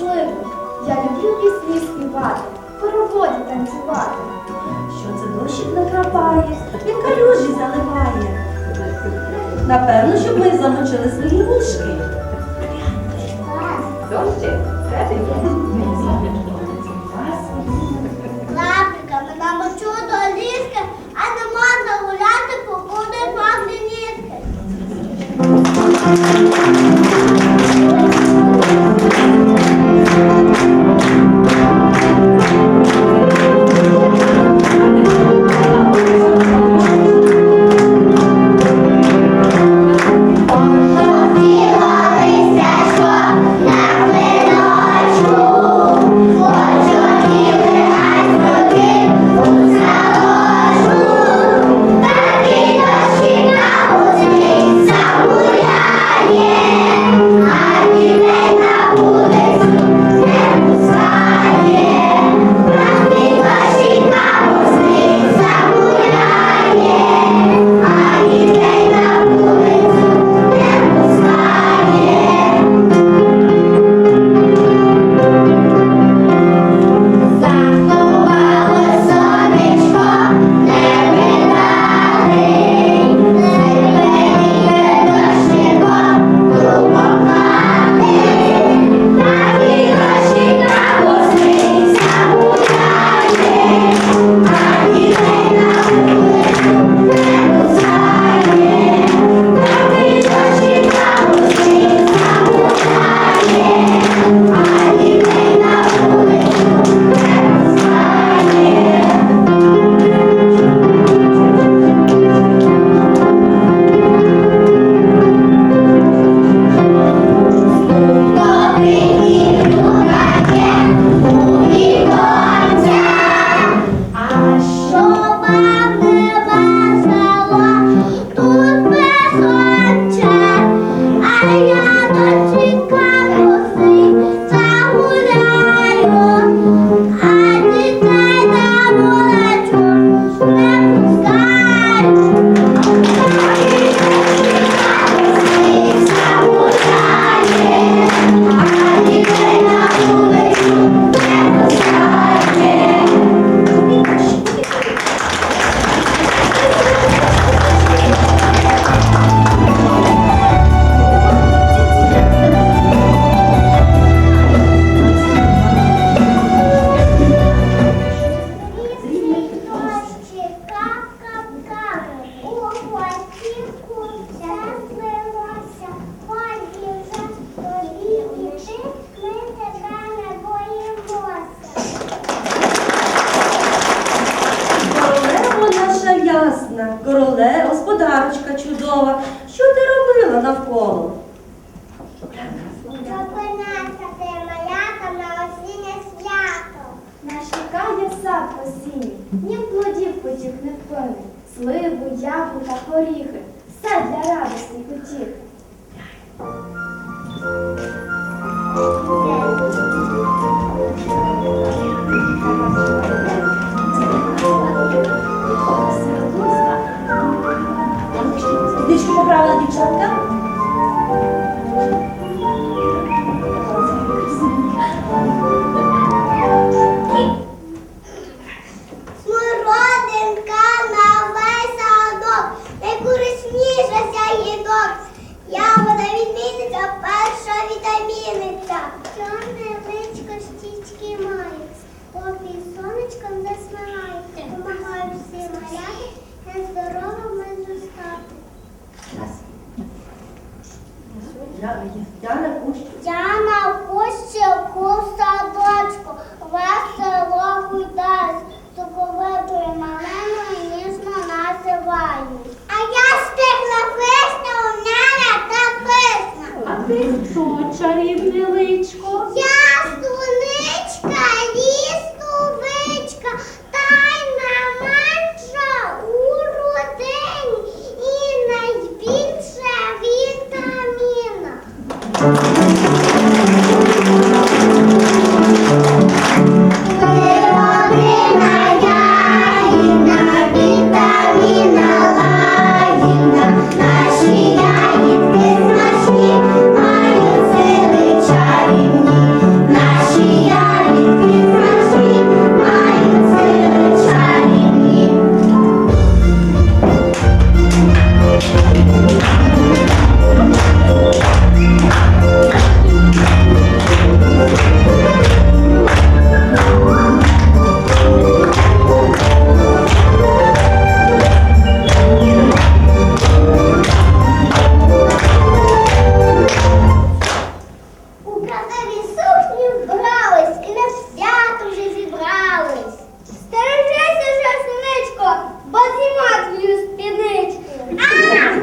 щасливим. Я люблю пісні співати, хороводі танцювати. Що це дощик накрапає, як калюжі заливає. Напевно, щоб ми замочили свої ніжки. Дощик, Лаприка, ми намочу до ліжка, а не можна гуляти, покуди пахне ніжки. правила, дівчатка? У сукні вбрались і на свято вже зібрались. Стережися же, синичко, бо зіма твою спіничку. Ах!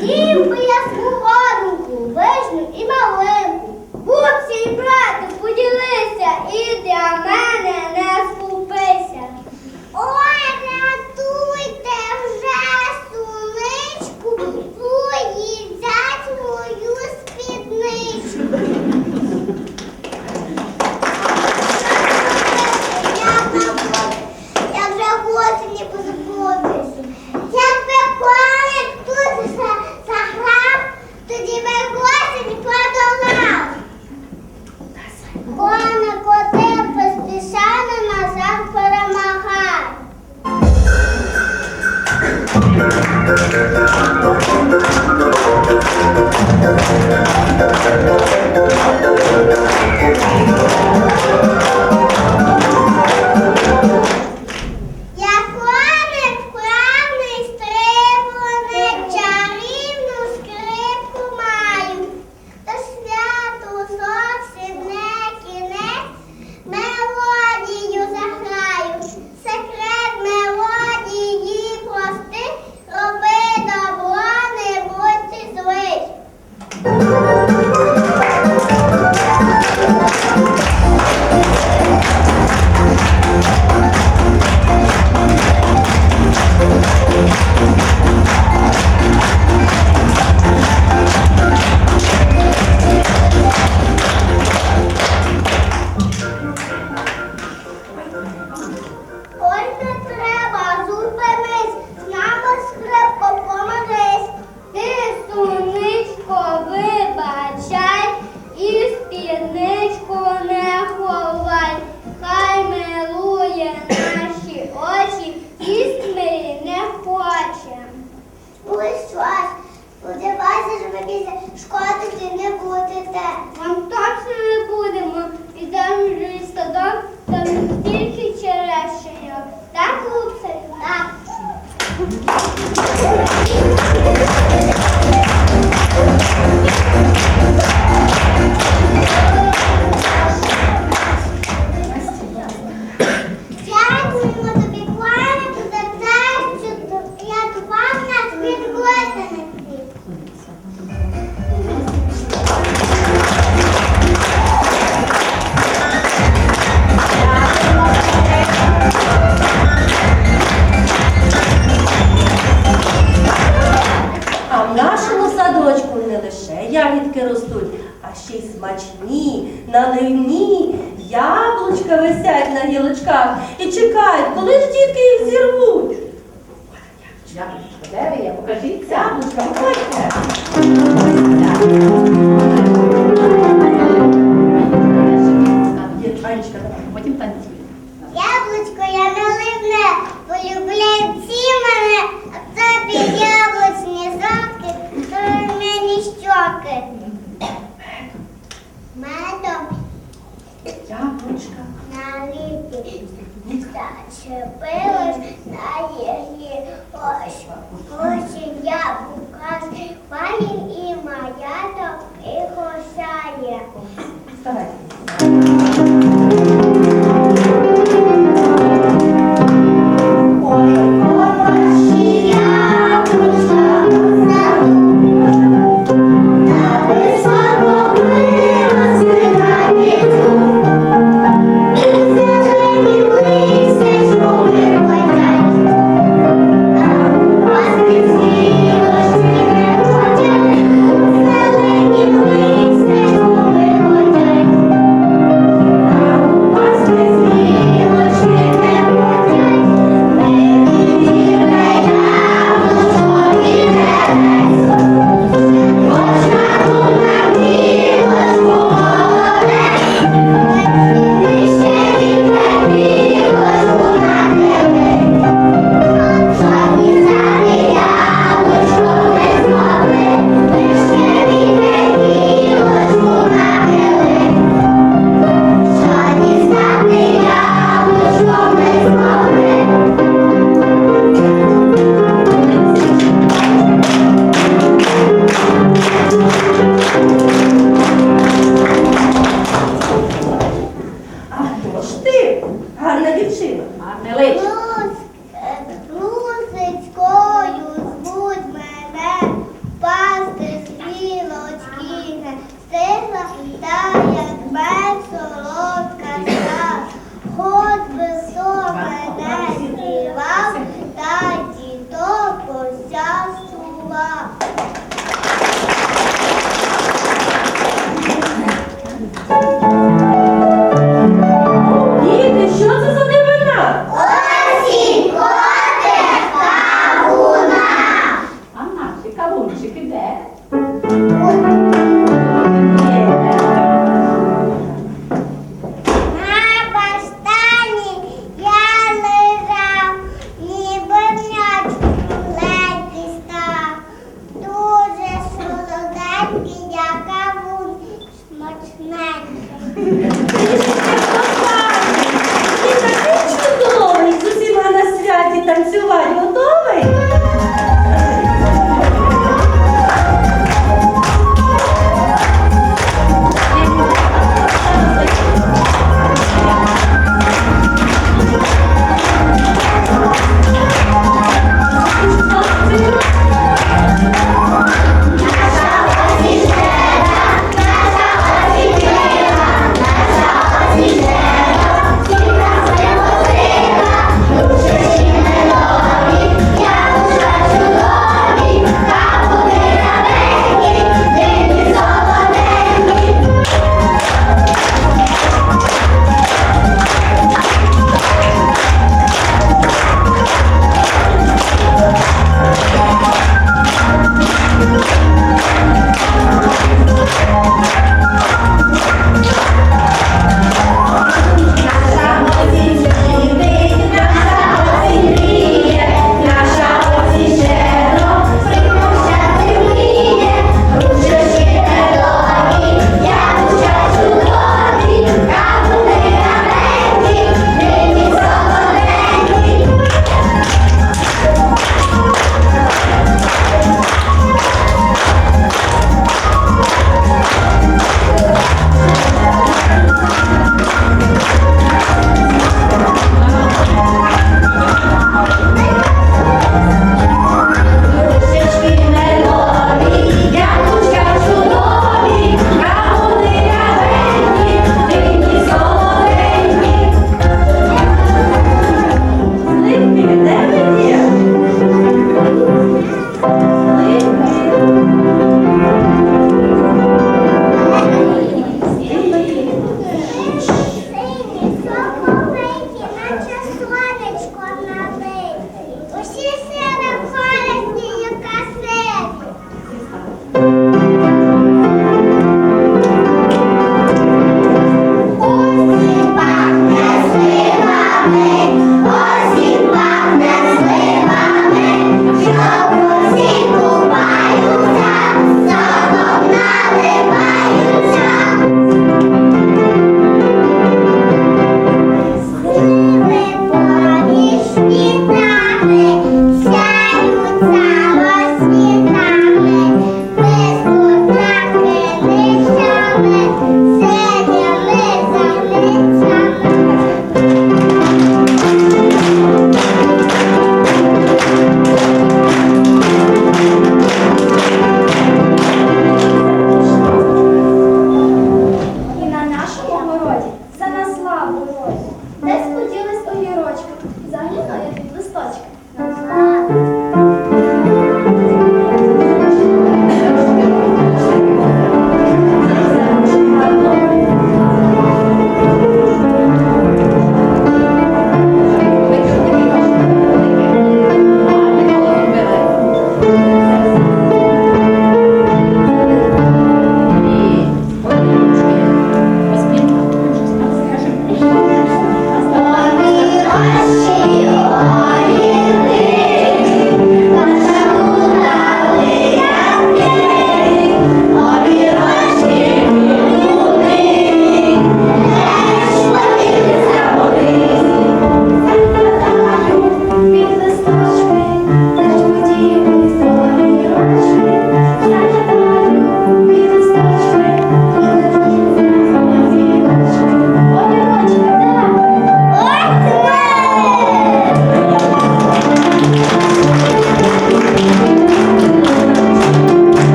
Дім би ясну горунку, вишню і малинку. Бубці і брати, поділися і для мене.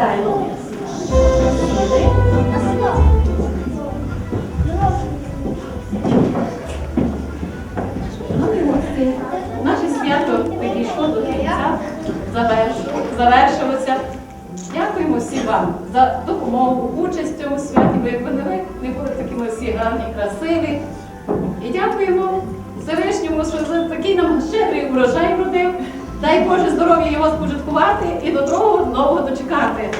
Сідаємо. Наше свято підійшло до кінця, завершилося. Дякуємо всім вам за допомогу, участь в цьому святі, бо якби не ви, не були такими всі гарні, красиві. І дякуємо Всевишньому, що за такий нам щедрий урожай вродив. Дай Боже здоров'я його спожиткувати і до другого нового дочекати.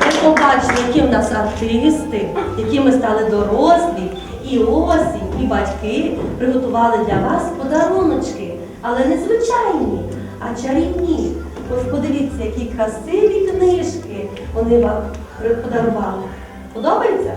Ви побачили, які в нас артисти, які ми стали дорослі, і осінь, і батьки приготували для вас подаруночки, але не звичайні, а чарівні. Ось подивіться, які красиві книжки вони вам подарували. Подобається?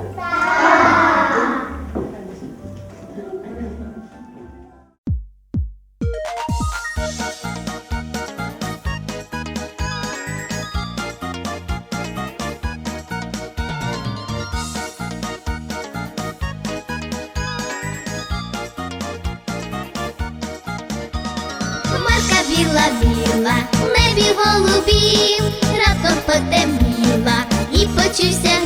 Голубів, раптом потемніла і почувся